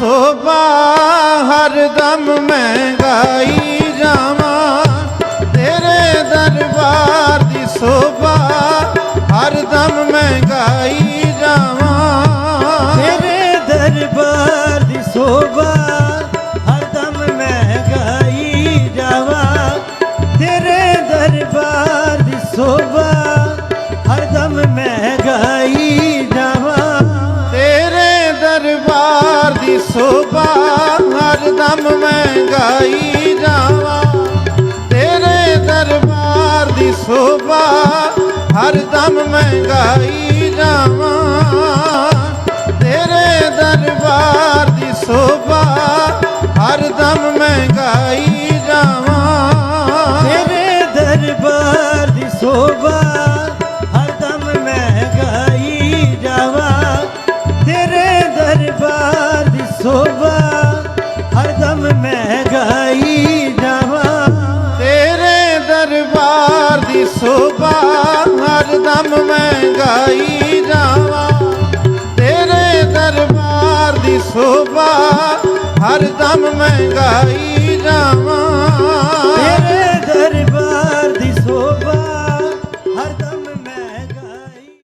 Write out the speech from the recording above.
ਸੋਭਾ ਹਰਦਮ ਮੈਂ ਗਾਈ ਜਾਵਾਂ। ਤੇਰੇ ਦਰਬਾਰ ਦੀ ਸੋਭਾ ਹਰਦਮ ਮੈਂ ਗਾਈ ਜਾਵਾਂ। ਤੇਰੇ ਦਰਬਾਰ ਦੀ ਸੋਭਾ ਹਰਦਮ ਮੈਂ ਗਾਈ ਜਾਵਾਂ। ਤੇਰੇ ਦਰਬਾਰ ਦੀ ਸੋਭਾ ਹਰਦਮ ਮੈਂ ਗਾਈ ਜਾਵਾਂ। ਤੇਰੇ ਦਰਬਾਰ ਦੀ ਸੋਭਾ ਹਰਦਮ ਮੈਂ ਗਾਈ ਜਾਵਾਂ। ਤੇਰੇ ਦਰਬਾਰ ਦੀ ਸੋਭਾ ਹਰਦਮ ਮੈਂ ਗਾਈ ਜਾਵਾਂ। ਤੇਰੇ ਦਰਬਾਰ ਦੀ ਸੋਭਾ ਹਰਦਮ ਮੈਂ ਗਾਈ ਜਾਵਾਂ। ਤੇਰੇ ਦਰਬਾਰ ਦੀ ਸੋਭਾ ਹਰਦਮ ਮੈਂ ਗਾਈ ਜਾਵਾਂ। ਤੇਰੇ ਦਰਬਾਰ ਦੀ ਸੋਭਾ ਹਰਦਮ ਮੈਂ ਗਾਈ ਜਾਵਾਂ। ਤੇਰੇ ਦਰਬਾਰ ਦੀ ਸੋਭਾ ਹਰਦਮ ਮੈਂ ਗਾਈ ਜਾਵਾਂ। ਤੇਰੇ ਦਰਬਾਰ ਦੀ ਸੋਭਾ ਹਰਦਮ ਮੈਂ ਗਾਈ